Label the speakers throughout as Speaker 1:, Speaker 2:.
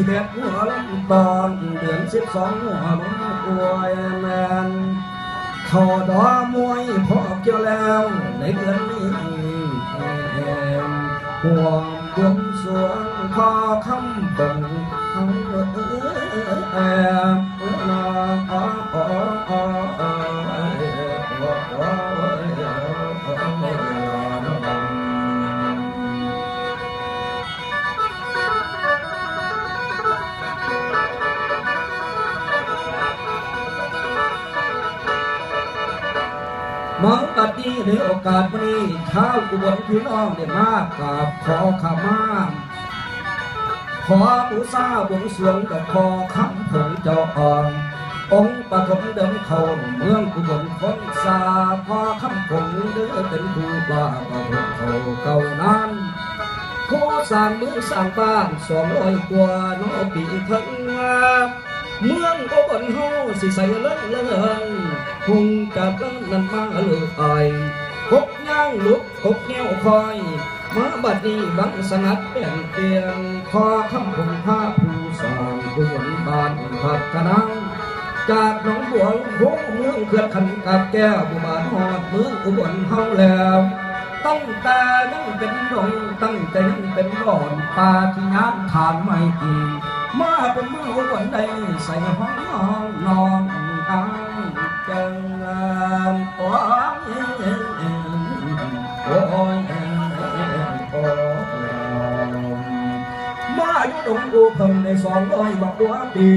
Speaker 1: สิบเอ็ดหัวลำตอนเดือนสิบสองหัวมังกวยแมนทอดอมวยพอเกี่ยวแล้วในเดือนนี้ห่วงบวงสวงพอคำบังทั้งเอ้ยแอบนออ๋ออ๋ออ๋ออ มองตัดนี้ในโอกาสวันนี้ข้าวกุบลพี่น้องได้มากกับขอขมาขอบูชาบวงสรวงกับขอคำผงเจ้าอ่อนองค์ปฐมเดิมเขาเมืองกุบลคนสาพอคำผงเด้อเป็นครูบาปฐมเขาเก่านั้นผู้สร้างเมืองสร้างบ้านสองร้อยกว่าโนปีทั้งงา เมืองกุบลเฮาสิใส่เลิศเลิศคงกับเล่นนั้นมาเลยไอพกย่างลุกพกแนวคอย มาบัดนี้บังสงัดเปลี่ยนเปลี่ยนขอคำคงผ้าผู้สางผู้หนบานผัดกระนังจากหนองบัวลงเมืองเขื่อนขันกับแก้วบุบานหอดเมืองอุบลเฮาแล้วตั้งแต่ยังเป็นดงตั้งแต่ยังเป็นก่อนปาที่งานทานไม่อี มาเป็นมืองอุบลใดใส่ห้องนอนนอนอ้างจังงามโอ้ยโอ้ยโอ้มาอยู่ดงอุเพิ่งในสองร้อยบักว่าปี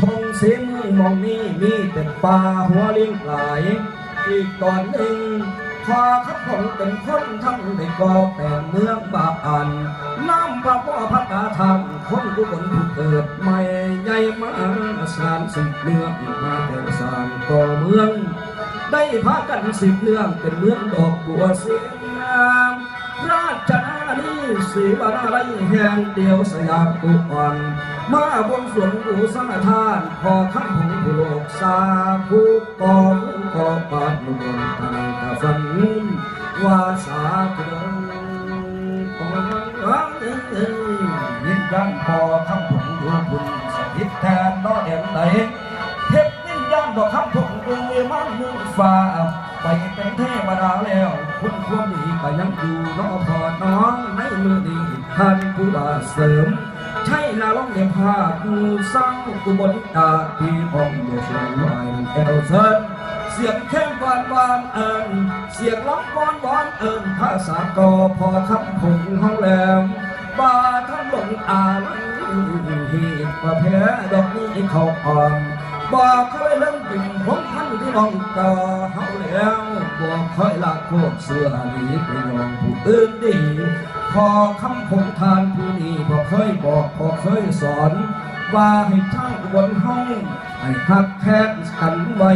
Speaker 1: ทงเสียมือมองนี้มีแต่ป่าหัวลี้ยงหลายอีกตอนหนึ่งพอขับผมเป็นคนทำได้ก่อแต่เมืองบาปอัน คนผู้เกิดใหม่ใหญ่มาสารสิบเมืองมาแต่สารก่อเมือง ได้พากันสิบเรื่องเป็นเมืองดอกบัวเสียงงามราชนานีสีบานาไรแห่งเดียวสยามกุอ่อนมาบวงสวงดูสมทาน พอข้ามของผู้โลกสาผู้กองกอปาดมุนตังกะฟันวาสาเกินยิน ดันพอข้ามผมดูบุญสถิตแทนน้อเด่นไหนเทพนิยามบอกข้ามผมดูมันมือฟ้าไปเป็นเทวดาแล้ว คุณความดีก็ยังอยู่น้อพอน้องในมือดีท่านผู้บาเสริมใช่นาล้องเดียพาดูสร้างกุบลตาที่พองเดือดร้อนเอลเซินเสียงแข้งบานบานเอิญเสียงร้องบอนบอนเอิญภาษากอพอคำผงห้องแหลม บาทั้งลงอาลังหีบประเพดอกนี้เขาอ่อนบอกเคยเริ่มปิ่นผมพันที่น้องต่อเฮาแล้วบอกเคยละโคกเสื้อหนีไปยองผู้อื่นดีพอคำคงทานผู้นี้พอเคยบอกพอเคยสอน ว่าให้ทั้งบนห้องให้หักแทนกันไว้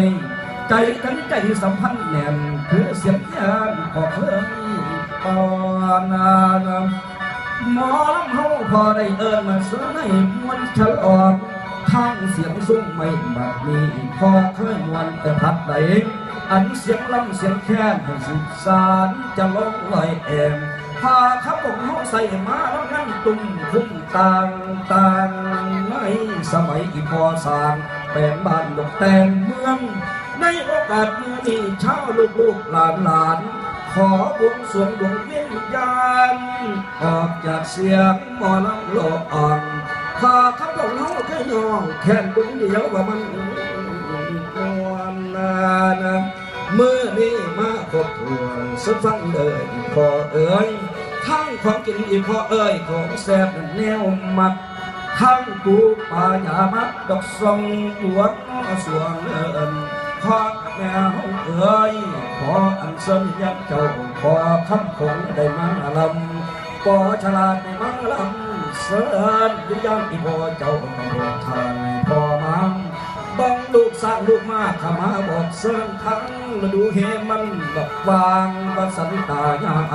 Speaker 1: ใจกันใจสัมพันธ์แน่นคือเสียงยานพอเคยปอนาน หมอลำเฮาพอได้เอิญมาเสนให้มวลฉลองทางเสียงซุ้มไม่บัดนี้พอเคยมวนแต่พัดใดอันเสียงลำเสียงแค้นให้สุดสารจะลงลอยแอมพาขับผมห้องใส่มาแล้วนั่งตุ้มคุ้มต่างต่างในสมัยอีพอสางแปลงบ้านดอกแตงเมือง ในโอกาสนี้ชาลูกลูกหลานหลาน ขอบวงสรวงดวงวิญญาณออกจากเสียงหมอลำโลกอ่อนพาขับผมห้องแค่ยองแค่ดุงเดียวว่ามันมวนนานเมื่อนี้มาครบถ้วนสุดฟังเลยพอเอ่ยทั้งของกินอีพอเอ่ยของแซ่บแนวมักทั้งปูปลายามัดดอกทรงหัวสวงเอิญพอแม่ห้องเอ่ย ขออันเสนยักเจ้าขอคำคงได้มาลำปอฉลาดได้มาลำเสริญวิญญาณอีพอเจ้าต้องรทานพอมังบังลูกสร้างลูกมากขมาบอกเสริมทั้งฤดูเฮมันบอกวางวสันตายาไอ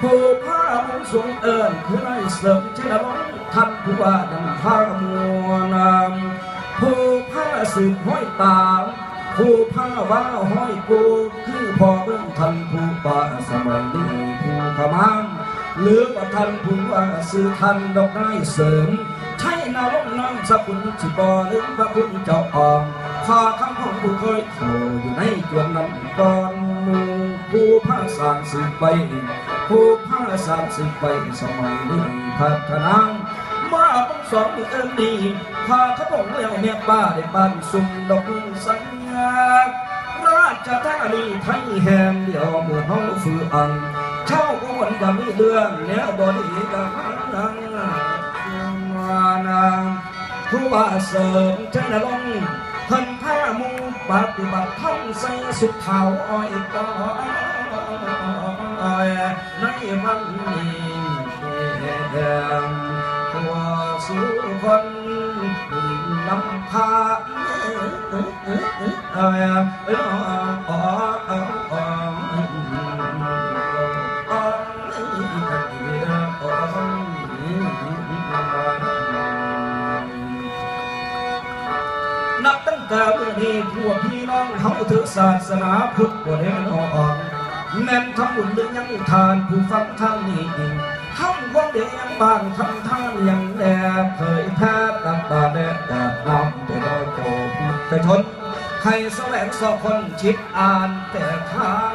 Speaker 1: ผู้พามุงสวงเอิญคือไรเสริมเจริญท่านผู้ว่าดังพามัวนามผู้พาสืบห้อยตาม ผู้พาว่าห้อยกูคือพอเบิ่งทันผู้ป่าสมัยนี้ผู้ขมามหรือว่าท่านผู้ว่าสื่อท่านดอกได้เสริมใช่นาลงน้ำสกุลจิบอหรือพระคุณเจ้าออมข้าคำของผู้เคยโผอยู่ในจวนน้ำก่อนมูผู้ผ้าสางสืบไปผู้ผ้าสางสืบไปสมัยนี้พัฒนามาบังสองมือเอิ้นดีพาขบงแล้วเนี่ยป้าได้บ้านสุ่มดอกสัง ราชธานีไทยแห่งเดียวหมู่เฮาฝืออังเช่าก็วันจะมีเรื่องแนวบอดีกับนังมานางผู้ว่าเสริมชนะลงเพิ่นผ้ามุงปฏิบัติท่องใส่สุดเท้าอ้อยต่อยในวันนี้แดงตัวสุคนนำพา นับตั้งแต่วันนี้พวกพี่น้องเขาถือศาสนาพุทธบ่ได้นอนแม่นทำบุญหรือยังทานผู้ฟังท่านนี้เองทำความดียงบานทำท่านยังแน่เผยแพร่ตักตาแน่ดาดนำไปโดยโจ พุทธชนให้แสวงสอคนชิดอ่านแต่ทาง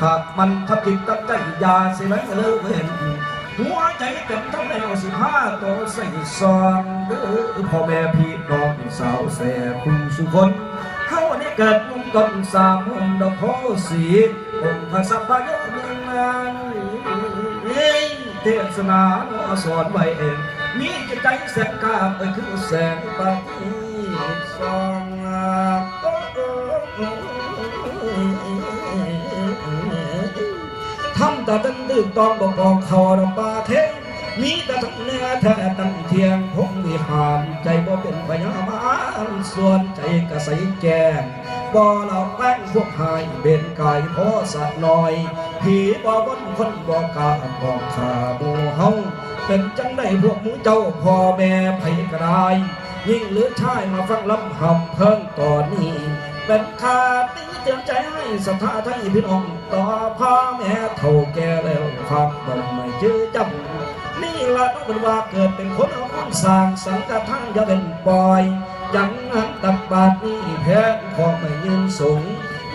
Speaker 1: ผักมันทับทิดตั้งใจยาสิไรเลิกเห็นหัวใจเต็มทั้งแนวสิบห้าตัวใส่ซองเด้อพ่อแม่พี่น้องสาวแส่คุณสุคนเขาได้เกิดมุ่งต้นสามมุมดอกโพสีองค์พระสัพพะยเมืองนานเอ้ยเทศนาเนาสอนไว้เองมีจิตใจแสงกล้าเอ้ยคือแสงปฏิ ทำแต่ตั้งดื้อตองบอกบอกเขาดอกปาเทงมีแต่ทั้งเนื้อแท้ตั้งเทียงพงวิหารใจบ่เป็นพยามารส่วนใจกระใสแกงบ่เราแป้งพวกหายเบนกายพอสักหน่อยผีบ่บนคนบ่กาบอกขาหมู่เฮาเป็นจังได้พวกมูเจ้าพ่อแม่ไผก็ได ยิ่งหลือชายมาฟังลำหำเพิ่งตอนนี้ เป็นขาตีเตือนใจให้ศรัทธาทยพี่น้อง ต่อพ่อแม่เท่าแก่แล้วครับบ่ไม่เจอจำนี่ละต้องเป็นว่าเกิดเป็นคนเอาคนสร้างสังกัดทางอย่าเป็นปล่อยจังนั้นตักบาทนี่แพ้ของไม่ยืนสูง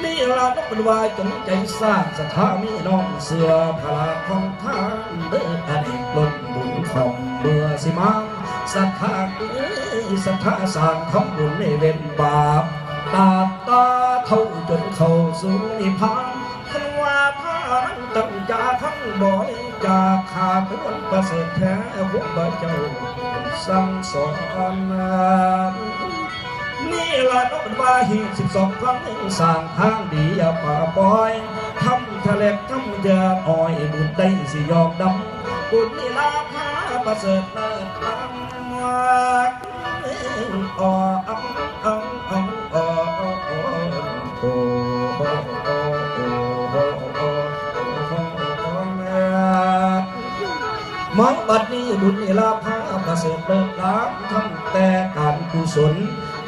Speaker 1: นี่เราต้องเป็นว่าจงใจสร้างสถามีน้องเสือพลาของทานเดินอดีตล้น ศรัทธาเอ้ยศรัทธาสร้างทำบุญในเว้นบาปตาตาเท่าจนเข้าสู่นิพพานคันว่าพานังตั้งจาทั้งบ่อยจากขาดเป็นวันประเสริฐแท้พวกบ่เจ้าสั่งสอนมานี่ละนกเป็นว่าหีสิบสองครั้งสร้างทางดีอย่าป่าปอยทำทะเลทำยาอ้อยบุญได้สิยอมดำบุญนี่ลาพาประเสริฐเลิศลำ อ๋ออ๋ออ๋ออ๋ออ๋ออ๋อมองบัดนี้บุญลาพาประเสริฐเลิศล้ำทำแต่การกุศล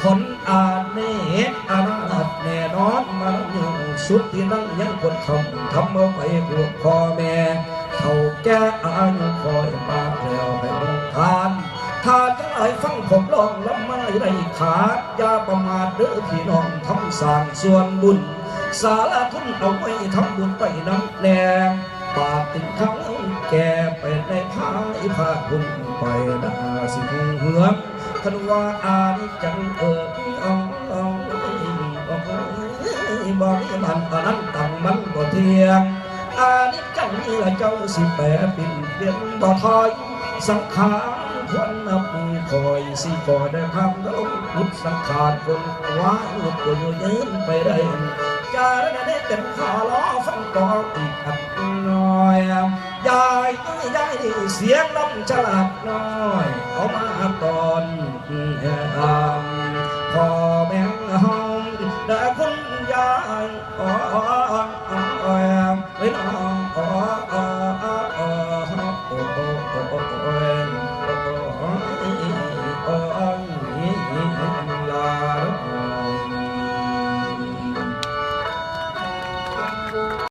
Speaker 1: ผลอาเนตอานาจแน่นอนมาอยู่สุดที่นั่งยังคนทำทำเอาไปพวกพ่อแม่เขาแก่อายุคอยปากแล้วไปทาน ถ้าจะไหลฟังผมลองลำมาอยู่ในขาดยาประมาทเด้อพี่น้องทำสร้างส่วนบุญ สารทุนเอาไว้ทำบุญไปน้ำแดงบาปติดเขาแก่ไปในพายพาคุณไปนาสิเหือคันว่าอานิจังเอิบอ่องอ่องอ่องบอกมันอนนั้นตั้งมันบ่เที่ยงอานิจจังนี่ละเจ้าสิแปรปิ่นเปลี่ยนบ่ถอยสังขาร คนนับคอยสิก่อได้คำตลงพุทธสังขารคนว้าหุดตัวยืนไปได้จาระได้เต็มข้อล้อฟังกอดอีกอันน้อยยายต้ยยายดีเสียงล้ำฉลาดน้อยเอามาตอนเฮาพอแม่ห้องแต่คุณยายอ๋อ